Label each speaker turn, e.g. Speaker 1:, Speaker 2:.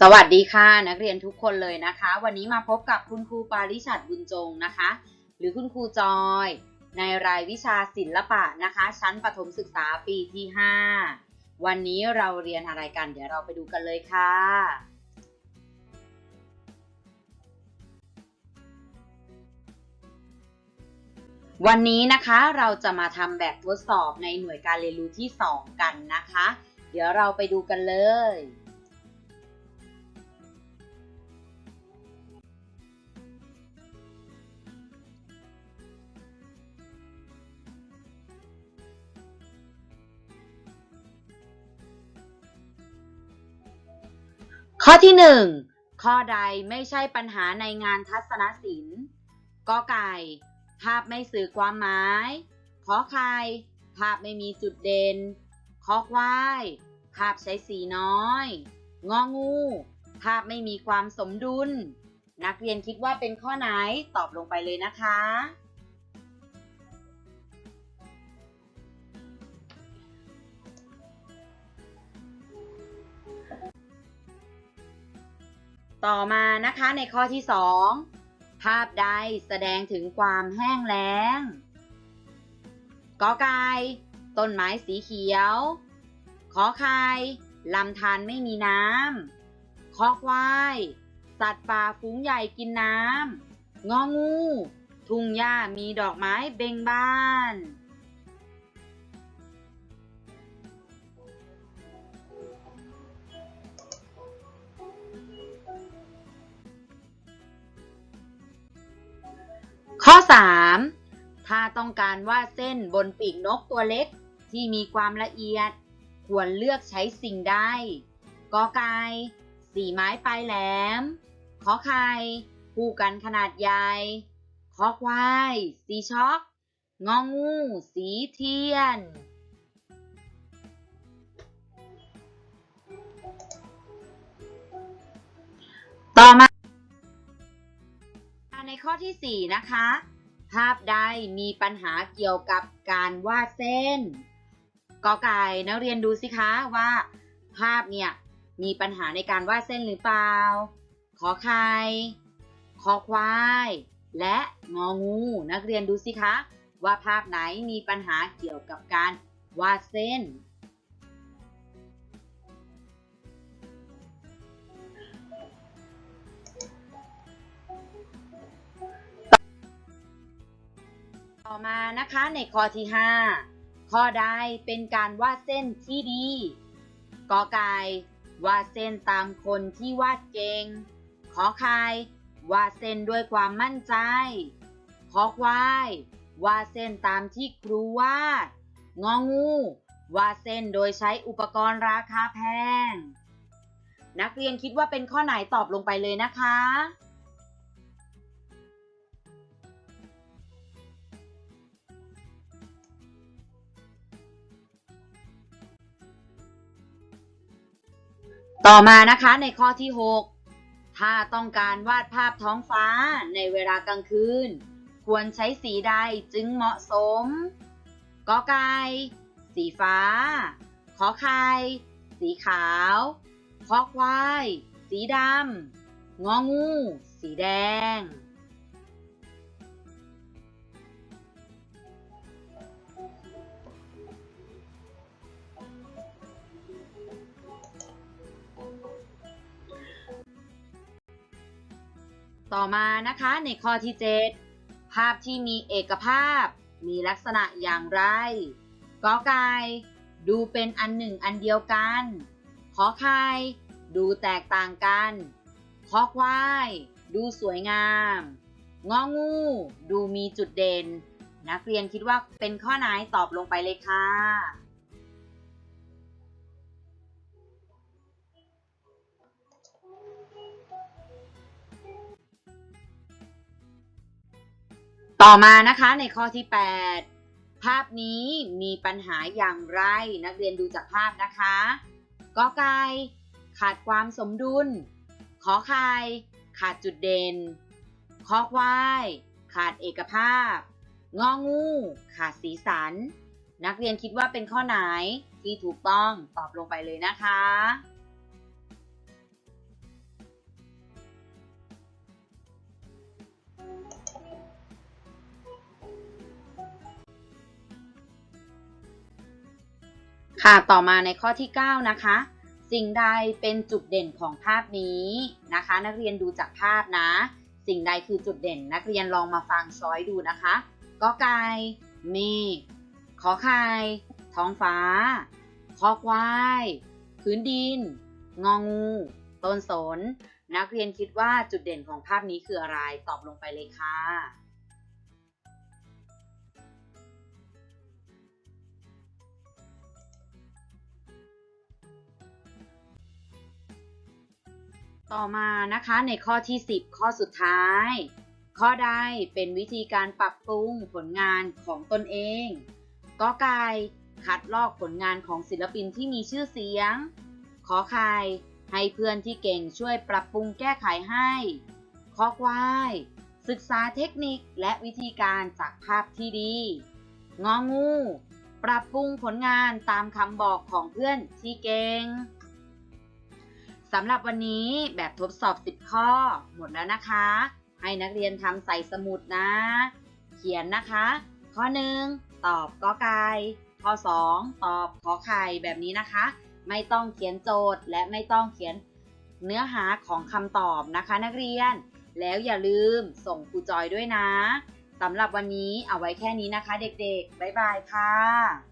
Speaker 1: สวัสดีค่ะ นักเรียนทุกคนเลยนะคะ วันนี้มาพบกับคุณครูปาริชัดบุญจงนะคะ หรือคุณครูจอย ในรายวิชาศิลปะนะคะ ชั้นประถมศึกษาปีที่ 5 วันนี้เราเรียนอะไรกัน เดี๋ยวเราไปดูกันเลยค่ะ วันนี้นะคะเราจะมาทำแบบทดสอบในหน่วยการเรียนรู้ที่ 2 กันนะคะ เดี๋ยวเราไปดูกันเลย ข้อที่ 1 ข้อใดไม่ใช่ปัญหาในงานทัศนศิลป์กอไก่ภาพไม่สื่อความหมายขอไข่ภาพไม่มีจุดเด่นขอควายภาพใช้สีน้อย งองู ภาพไม่มีความสมดุล นักเรียนคิดว่าเป็นข้อไหนตอบลงไปเลยนะคะ ต่อมานะคะในข้อที่ 2 ภาพใดแสดงถึงความแห้งแล้งกอไก่ต้นไม้สีเขียว ขอไข่ลำธารไม่มีน้ำขอควาย สัตว์ป่าฝูงใหญ่กินน้ำงองู ทุ่งหญ้ามีดอกไม้เบ่งบาน ข้อ 3 ถ้าต้องการวาดเส้นบนปีกนกตัวเล็กที่มีความละเอียด ควรเลือกใช้สิ่งใดกอไก่สีไม้ปลายแหลม ขอไข่คู่กันขนาดใหญ่ขอควาย สีช็อก งองู สีเทียน ต่อมา ในข้อที่ 4 นะคะ ภาพใดมีปัญหาเกี่ยวกับการวาดเส้นกอไก่นักเรียนดูสิคะว่า ภาพเนี่ยมีปัญหาในการวาดเส้นหรือเปล่า ขอไข่ขอควาย และงองู นักเรียนดูสิคะ ว่าภาพไหนมีปัญหาเกี่ยวกับการวาดเส้น มานะคะในข้อที่ 5 ข้อใดเป็นการวาดเส้นที่ดีกอไก่วาดเส้นตามคนที่วาดเก่ง ขอไข่วาดเส้นด้วยความมั่นใจ ขอควายวาดเส้นตามที่ครูวาด งองูวาดเส้นโดยใช้อุปกรณ์ราคาแพง นักเรียนคิดว่าเป็นข้อไหนตอบลงไปเลยนะคะ ต่อมานะคะในข้อที่ 6 ถ้าต้องการวาดภาพท้องฟ้าในเวลากลางคืน ควรใช้สีใดจึงเหมาะสมกอไก่สีฟ้า ขอไข่สีขาวขอควาย สีดำงองู สีแดง ต่อมานะคะในข้อที่ 7 ภาพที่มีเอกภาพ มีลักษณะอย่างไรกอไก่ดูเป็นอันหนึ่งอันเดียวกันขอไข่ดูแตกต่างกันขอควาย ดูสวยงามงองู ดูมีจุดเด่น นักเรียนคิดว่าเป็นข้อไหนตอบลงไปเลยค่ะ ต่อมานะคะในข้อที่ 8 ภาพนี้มีปัญหาอย่างไร นักเรียนดูจากภาพนะคะกอไก่ขาดความสมดุล ขอไข่ขาดจุดเด่นขอควายขาดเอกภาพ งองู ขาดสีสัน นักเรียนคิดว่าเป็นข้อไหนที่ถูกต้องตอบลงไปเลยนะคะ ค่ะ ต่อมาในข้อที่ 9 นะคะ สิ่งใดเป็นจุดเด่นของภาพนี้นะคะ นักเรียนดูจากภาพนะ สิ่งใดคือจุดเด่น นักเรียนลองมาฟังช้อยดูนะคะกอไก่เมฆขอไข่ท้องฟ้า คอควาย พื้นดิน งองู ต้นสน นักเรียนคิดว่าจุดเด่นของภาพนี้คืออะไร ตอบลงไปเลยค่ะ ต่อมานะคะในข้อที่ 10 ข้อสุดท้าย ข้อใดเป็นวิธีการปรับปรุงผลงานของตนเองกอไก่คัดลอกผลงานของศิลปินที่มีชื่อเสียง ขอไข่ให้เพื่อนที่เก่งช่วยปรับปรุงแก้ไขให้ขอควายศึกษาเทคนิคและวิธีการจากภาพที่ดี งองู ปรับปรุงผลงานตามคำบอกของเพื่อนที่เก่ง สำหรับวันนี้แบบทดสอบ 10 ข้อ หมดแล้วนะคะ ให้นักเรียนทำใส่สมุดนะ เขียนนะคะ ข้อ 1 ตอบกอไก่ข้อ 2 ตอบขอไข่แบบนี้นะคะ ไม่ต้องเขียนโจทย์และไม่ต้องเขียนเนื้อหาของคำตอบนะคะ นักเรียน แล้วอย่าลืมส่งครูจอยด้วยนะสำหรับวันนี้เอาไว้แค่นี้นะคะ เด็กๆ บ๊ายบายค่ะ